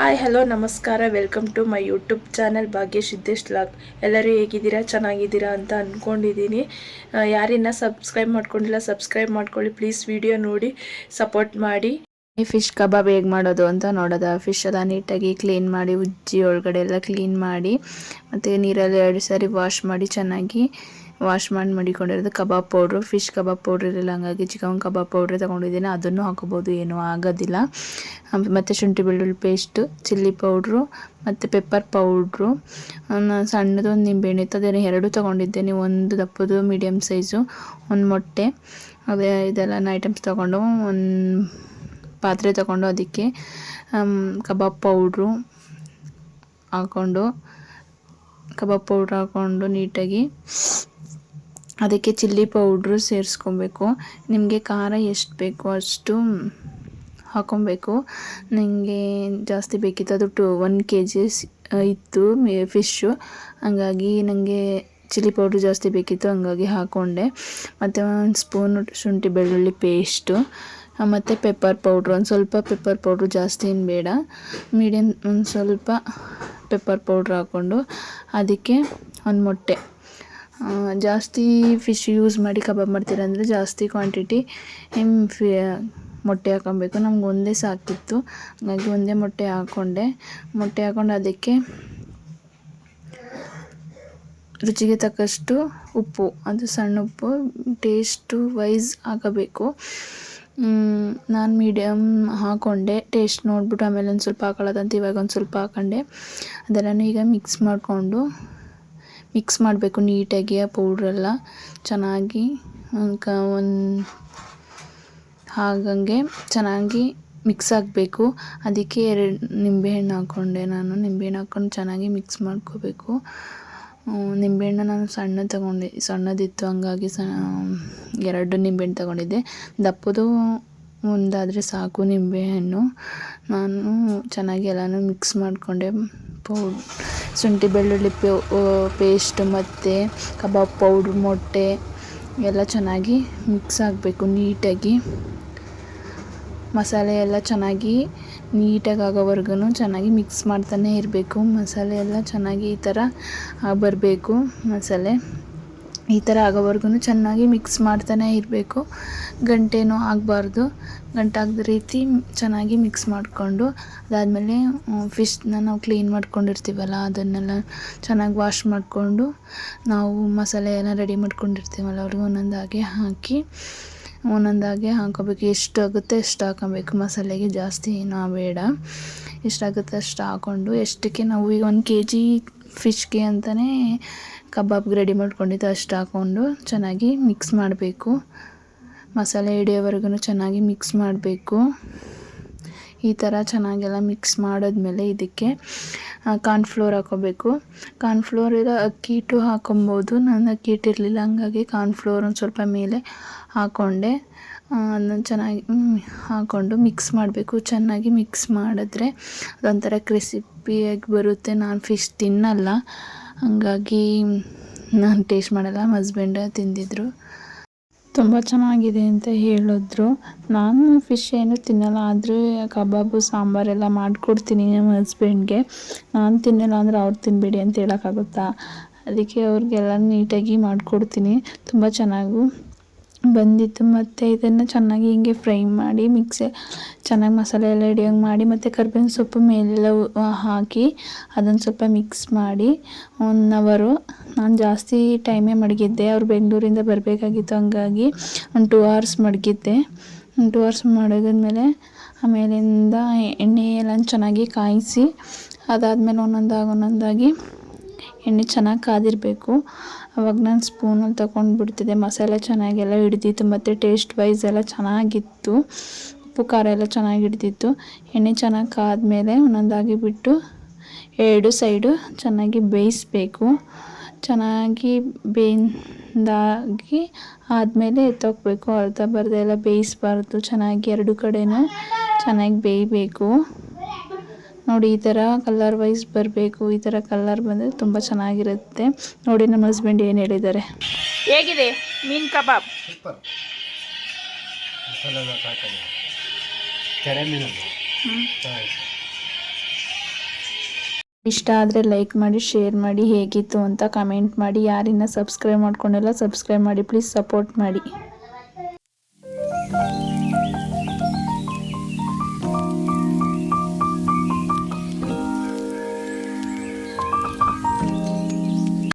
Hi hello ನಮಸ್ಕಾರ. Welcome to my YouTube channel Bhagya Siddesh log ಎಲ್ಲರೂ ಹೇಗಿದ್ದೀರಾ? ಚೆನ್ನಾಗಿದ್ದೀರಾ ಅಂತ ಅಂದ್ಕೊಂಡಿದ್ದೀನಿ ಯಾರಿನ್ನ ಸಬ್ಸ್ಕ್ರೈಬ್ ಮಾಡ್ಕೊಂಡಿಲ್ಲ ಸಬ್ಸ್ಕ್ರೈಬ್ ಮಾಡ್ಕೊಳ್ಳಿ. ಪ್ಲೀಸ್ ವಿಡಿಯೋ ನೋಡಿ ಸಪೋರ್ಟ್ ಮಾಡಿ. ಫಿಶ್ ಕಬಾಬ್ ಹೇಗೆ ಮಾಡೋದು ಅಂತ ನೋಡೋದ. ಫಿಶ್ ಎಲ್ಲ ನೀಟಾಗಿ ಕ್ಲೀನ್ ಮಾಡಿ, ಉಜ್ಜಿ ಒಳಗಡೆ ಎಲ್ಲ ಕ್ಲೀನ್ ಮಾಡಿ, ಮತ್ತು ನೀರಲ್ಲಿ ಎರಡು ಸಾರಿ ವಾಶ್ ಮಾಡಿ ಚೆನ್ನಾಗಿ ವಾಶ್ ಮಾಡಿ ಮಡಿಕೊಂಡಿರೋದು kebab powder fish kebab powder ಇರಲಿಲ್ಲ, ಹಂಗಾಗಿ ಚಿಕನ್ ಕಬಾಬ್ ಪೌಡ್ರ್ ತೊಗೊಂಡಿದ್ದೀನಿ. ಅದನ್ನು ಹಾಕೋಬೋದು ಏನೂ ಆಗೋದಿಲ್ಲ. ಮತ್ತು ಶುಂಠಿ ಬೆಳ್ಳುಳ್ಳಿ ಪೇಸ್ಟು ಚಿಲ್ಲಿ ಪೌಡ್ರು, ಮತ್ತು ಪೆಪ್ಪರ್ ಪೌಡ್ರು. ಸಣ್ಣದು ಒಂದು ನಿಂಬೆಹಣ್ಣು ಇತ್ತು ಅದನ್ನು ಎರಡು ತೊಗೊಂಡಿದ್ದೇನೆ. ಒಂದು ದಪ್ಪದು ಮೀಡಿಯಮ್ ಸೈಜು ಒಂದು ಮೊಟ್ಟೆ. ಅದೇ ಇದೆಲ್ಲ ಐಟಮ್ಸ್ ತೊಗೊಂಡು, ಒಂದು ಪಾತ್ರೆ ತೊಗೊಂಡು ಅದಕ್ಕೆ ಕಬಾಬ್ ಪೌಡ್ರು ಹಾಕ್ಕೊಂಡು, ಕಬಾಬ್ ಪೌಡ್ರ್ ಹಾಕ್ಕೊಂಡು ನೀಟಾಗಿ ಅದಕ್ಕೆ ಚಿಲ್ಲಿ ಪೌಡ್ರು ಸೇರಿಸ್ಕೊಬೇಕು. ನಿಮಗೆ ಖಾರ ಎಷ್ಟು ಬೇಕೋ ಅಷ್ಟು ಹಾಕೊಬೇಕು. ನನಗೆ ಜಾಸ್ತಿ ಬೇಕಿತ್ತು ಅದು ಟು, ಒನ್ ಕೆ ಜಿಸ್ ಇತ್ತು ಫಿಶ್ಶು. ಹಂಗಾಗಿ ನನಗೆ ಚಿಲ್ಲಿ ಪೌಡ್ರ್ ಜಾಸ್ತಿ ಬೇಕಿತ್ತು, ಹಂಗಾಗಿ ಹಾಕ್ಕೊಂಡೆ ಮತ್ತು ಒಂದು ಸ್ಪೂನು ಶುಂಠಿ ಬೆಳ್ಳುಳ್ಳಿ ಪೇಸ್ಟು. ಮತ್ತು ಪೆಪ್ಪರ್ ಪೌಡ್ರ್, ಒಂದು ಸ್ವಲ್ಪ ಪೆಪ್ಪರ್ ಪೌಡ್ರು ಜಾಸ್ತಿ ಏನು ಬೇಡ. ಮೀಡಿಯಮ್ ಒಂದು ಸ್ವಲ್ಪ ಪೆಪ್ಪರ್ ಪೌಡ್ರ್ ಹಾಕ್ಕೊಂಡು ಅದಕ್ಕೆ ಒಂದು ಮೊಟ್ಟೆ. ಜಾಸ್ತಿ ಫಿಶ್ ಯೂಸ್ ಮಾಡಿ ಕಬಾಬ್ ಮಾಡ್ತೀರಂದರೆ ಜಾಸ್ತಿ ಕ್ವಾಂಟಿಟಿ ಫಿ ಮೊಟ್ಟೆ ಹಾಕೊಬೇಕು ನಮ್ಗೆ ಒಂದೇ ಸಾಕಿತ್ತು. ಹಾಗಾಗಿ ಒಂದೇ ಮೊಟ್ಟೆ ಹಾಕ್ಕೊಂಡೆ ಮೊಟ್ಟೆ ಹಾಕ್ಕೊಂಡು ಅದಕ್ಕೆ ರುಚಿಗೆ ತಕ್ಕಷ್ಟು ಉಪ್ಪು, ಅದು ಸಣ್ಣ ಉಪ್ಪು ಟೇಸ್ಟು ವೈಸ್ ಹಾಕಬೇಕು. ನಾನು ಮೀಡಿಯಮ್ ಹಾಕ್ಕೊಂಡೆ ಟೇಸ್ಟ್ ನೋಡ್ಬಿಟ್ಟು ಆಮೇಲೆ ಒಂದು ಸ್ವಲ್ಪ ಹಾಕೊಳ್ಳೋದಂತ ಇವಾಗ ಒಂದು ಸ್ವಲ್ಪ ಹಾಕೊಂಡೆ. ಅದೆಲ್ಲನೂ ಈಗ ಮಿಕ್ಸ್ ಮಾಡಿಕೊಂಡು ಮಿಕ್ಸ್ ಮಾಡಬೇಕು ನೀಟಾಗಿ ಆ ಪೌಡ್ರೆಲ್ಲ ಚೆನ್ನಾಗಿ ಕ, ಒಂದು, ಹಾಗಂಗೆ ಚೆನ್ನಾಗಿ ಮಿಕ್ಸ್ ಆಗಬೇಕು. ಅದಕ್ಕೆ ಎರಡು ನಿಂಬೆಹಣ್ಣು ಹಾಕ್ಕೊಂಡೆ ನಾನು. ನಿಂಬೆಹಣ್ಣು ಹಾಕ್ಕೊಂಡು ಚೆನ್ನಾಗಿ ಮಿಕ್ಸ್ ಮಾಡ್ಕೋಬೇಕು. ನಿಂಬೆಹಣ್ಣು ನಾನು ಸಣ್ಣ ತಗೊಂಡೆ. ಸಣ್ಣದಿತ್ತು ಹಂಗಾಗಿ ಸ ಎರಡು ನಿಂಬೆಹಣ್ಣು ತಗೊಂಡಿದ್ದೆ. ದಪ್ಪದು ಒಂದಾದರೆ ಸಾಕು ನಿಂಬೆಹಣ್ಣು ನಾನು ಚೆನ್ನಾಗಿ ಎಲ್ಲನೂ ಮಿಕ್ಸ್ ಮಾಡಿಕೊಂಡೆ. ಪೌಡ್ ಶುಂಠಿ, ಬೆಳ್ಳುಳ್ಳಿ ಪೇಸ್ಟ್ ಮತ್ತು ಕಬಾಬ್ ಪೌಡ್ರ್, ಮೊಟ್ಟೆ ಎಲ್ಲ ಚೆನ್ನಾಗಿ ಮಿಕ್ಸ್ ಆಗಬೇಕು ನೀಟಾಗಿ. ಮಸಾಲೆ ಎಲ್ಲ ಚೆನ್ನಾಗಿ ನೀಟಾಗಿ ಆಗೋವರೆಗೂ ಚೆನ್ನಾಗಿ ಮಿಕ್ಸ್ ಮಾಡ್ತಾನೇ ಇರಬೇಕು. ಮಸಾಲೆ ಎಲ್ಲ ಚೆನ್ನಾಗಿ ಈ ಥರ ಬರಬೇಕು ಮಸಾಲೆ. ಈ ಥರ ಆಗೋವರೆಗೂ ಚೆನ್ನಾಗಿ ಮಿಕ್ಸ್ ಮಾಡ್ತಾನೆ ಇರಬೇಕು. ಗಂಟೇನೂ ಆಗಬಾರ್ದು. ಗಂಟಾಗದ ರೀತಿ ಚೆನ್ನಾಗಿ ಮಿಕ್ಸ್ ಮಾಡಿಕೊಂಡು, ಅದಾದಮೇಲೆ ಫಿಶ್ನ ನಾವು ಕ್ಲೀನ್ ಮಾಡ್ಕೊಂಡಿರ್ತೀವಲ್ಲ, ಅದನ್ನೆಲ್ಲ ಚೆನ್ನಾಗಿ ವಾಶ್ ಮಾಡಿಕೊಂಡು, ನಾವು ಮಸಾಲೆ ಎಲ್ಲ ರೆಡಿ ಮಾಡ್ಕೊಂಡಿರ್ತೀವಲ್ಲ, ಅವ್ರಿಗೆ ಒಂದೊಂದಾಗಿ ಹಾಕಿ ಒಂದೊಂದಾಗಿ ಹಾಕೋಬೇಕು. ಎಷ್ಟು ಆಗುತ್ತೆ ಎಷ್ಟು ಹಾಕೋಬೇಕು. ಮಸಾಲೆಗೆ ಜಾಸ್ತಿ ಏನೂ ಬೇಡ. ಎಷ್ಟಾಗುತ್ತೆ ಅಷ್ಟು ಹಾಕ್ಕೊಂಡು ಎಷ್ಟಕ್ಕೆ ನಾವು ಈಗ ಒಂದು ಕೆ ಜಿ ಫಿಶ್ಗೆ ಅಂತಲೇ ಕಬಾಬ್ಗೆ ರೆಡಿ ಮಾಡ್ಕೊಂಡಿದ್ದು, ಅಷ್ಟು ಹಾಕ್ಕೊಂಡು ಚೆನ್ನಾಗಿ ಮಿಕ್ಸ್ ಮಾಡಬೇಕು. ಮಸಾಲೆ ಹಿಡಿಯೋವರೆಗೂ ಚೆನ್ನಾಗಿ ಮಿಕ್ಸ್ ಮಾಡಬೇಕು. ಈ ಥರ ಚೆನ್ನಾಗೆಲ್ಲ ಮಿಕ್ಸ್ ಮಾಡಿದ್ಮೇಲೆ ಇದಕ್ಕೆ ಕಾರ್ನ್ಫ್ಲೋರ್ ಹಾಕೋಬೇಕು. ಕಾರ್ನ್ಫ್ಲೋರ್ ಇರೋ ಅಕ್ಕಿ ಹಿಟ್ಟು ಹಾಕೊಬೋದು. ನಾನು ಅಕ್ಕಿ ಹಿಟ್ಟಿರಲಿಲ್ಲ, ಹಾಗಾಗಿ ಹಂಗಾಗಿ ಕಾರ್ನ್ಫ್ಲೋರ್ ಒಂದು ಸ್ವಲ್ಪ ಮೇಲೆ ಹಾಕ್ಕೊಂಡೆ ಅದನ್ನ ಚೆನ್ನಾಗಿ ಹಾಕ್ಕೊಂಡು ಮಿಕ್ಸ್ ಮಾಡಬೇಕು. ಚೆನ್ನಾಗಿ ಮಿಕ್ಸ್ ಮಾಡಿದ್ರೆ ಅದೊಂಥರ ಕ್ರಿಸಿಪಿಯಾಗಿ ಬರುತ್ತೆ. ನಾನು ಫಿಶ್ ತಿನ್ನಲ್ಲ. ಹಂಗಾಗಿ ನಾನು ಟೇಸ್ಟ್ ಮಾಡಲ್ಲ. ನಮ್ಮ ಹಸ್ಬೆಂಡ್ ತಿಂದಿದ್ರು. ತುಂಬ ಚೆನ್ನಾಗಿದೆ ಅಂತ ಹೇಳಿದ್ರು. ನಾನು ಫಿಶ್ ಏನು ತಿನ್ನಲ್ಲ. ಆದರೆ ಕಬಾಬು ಸಾಂಬಾರೆಲ್ಲ ಮಾಡಿಕೊಡ್ತೀನಿ ನಮ್ಮ ಹಸ್ಬೆಂಡ್ಗೆ ನಾನು ತಿನ್ನಲ್ಲ ಅಂದರೆ ಅವ್ರು ತಿನ್ನಬೇಡಿ ಅಂತ ಹೇಳೋಕ್ಕಾಗುತ್ತಾ? ಅದಕ್ಕೆ ಅವ್ರಿಗೆಲ್ಲ ನೀಟಾಗಿ ಮಾಡಿಕೊಡ್ತೀನಿ. ತುಂಬ ಚೆನ್ನಾಗೂ ಬಂದಿತ್ತು. ಮತ್ತು ಇದನ್ನು ಚೆನ್ನಾಗಿ ಹಿಂಗೆ ಫ್ರೈ ಮಾಡಿ, ಮಿಕ್ಸಿ ಚೆನ್ನಾಗಿ ಮಸಾಲೆ ಎಲ್ಲ ಹಿಡಿಯೋಂಗೆ ಮಾಡಿ, ಮತ್ತು ಕರ್ಬೇವಿನ ಸೊಪ್ಪು ಮೇಲೆಲ್ಲ ಹಾಕಿ ಅದನ್ನು ಸ್ವಲ್ಪ ಮಿಕ್ಸ್ ಮಾಡಿ ಒನ್ ಅವರು ನಾನು ಜಾಸ್ತಿ ಟೈಮೇ ಮಡಗಿದ್ದೆ. ಅವ್ರು ಬೆಂಗಳೂರಿಂದ ಬರಬೇಕಾಗಿತ್ತು, ಹಂಗಾಗಿ ಒಂದು ಟೂ ಅವರ್ಸ್ ಮಡಗಿದ್ದೆ. ಟೂ ಅವರ್ಸ್ ಮಡಗಿದ್ಮೇಲೆ ಆಮೇಲಿಂದ ಎಣ್ಣೆ ಎಲ್ಲ ಚೆನ್ನಾಗಿ ಕಾಯಿಸಿ, ಅದಾದಮೇಲೆ ಒಂದೊಂದಾಗಿ ಒಂದೊಂದಾಗಿ ಎಣ್ಣೆ ಚೆನ್ನಾಗಿ ಕಾದಿರಬೇಕು. ಅವಾಗ ನಾನು ಸ್ಪೂನಲ್ಲಿ ತಗೊಂಡು ಬಿಡ್ತಿದ್ದೆ. ಮಸಾಲೆ ಚೆನ್ನಾಗೆಲ್ಲ ಹಿಡ್ದಿತ್ತು. ಮತ್ತು ಟೇಸ್ಟ್ ವೈಸ್ ಎಲ್ಲ ಚೆನ್ನಾಗಿತ್ತು. ಉಪ್ಪು, ಖಾರ ಎಲ್ಲ ಚೆನ್ನಾಗಿ ಹಿಡ್ದಿತ್ತು. ಎಣ್ಣೆ ಚೆನ್ನಾಗಿ ಕಾದ್ಮೇಲೆ ಒಂದೊಂದಾಗಿ ಬಿಟ್ಟು ಎರಡು ಸೈಡು ಚೆನ್ನಾಗಿ ಬೇಯಿಸ್ಬೇಕು. ಚೆನ್ನಾಗಿ ಬೇಯಿಂದಾಗಿ ಆದಮೇಲೆ ಎತ್ತೋಗ್ಬೇಕು. ಅರ್ಧ ಬರ್ಧ ಎಲ್ಲ ಬೇಯಿಸ್ಬಾರ್ದು. ಚೆನ್ನಾಗಿ ಎರಡು ಕಡೆನೂ ಚೆನ್ನಾಗಿ ಬೇಯಬೇಕು. ನೋಡಿ ಈ ಥರ ಕಲ್ಲರ್ ವೈಸ್ ಬರಬೇಕು ಈ ಥರ ಕಲ್ಲರ್ ಬಂದರೆ ತುಂಬ ಚೆನ್ನಾಗಿರುತ್ತೆ. ನೋಡಿ ನಮ್ಮ ಹಸ್ಬೆಂಡ್ ಏನು ಹೇಳಿದ್ದಾರೆ. ಹೇಗಿದೆ? ಮೀನು ಕಬಾಬ್. ಇಷ್ಟ ಆದರೆ ಲೈಕ್ ಮಾಡಿ ಶೇರ್ ಮಾಡಿ ಹೇಗಿತ್ತು ಅಂತ ಕಮೆಂಟ್ ಮಾಡಿ. ಯಾರಿನ್ನ ಸಬ್ಸ್ಕ್ರೈಬ್ ಮಾಡ್ಕೊಂಡಿಲ್ಲ ಸಬ್ಸ್ಕ್ರೈಬ್ ಮಾಡಿ ಪ್ಲೀಸ್ ಸಪೋರ್ಟ್ ಮಾಡಿ.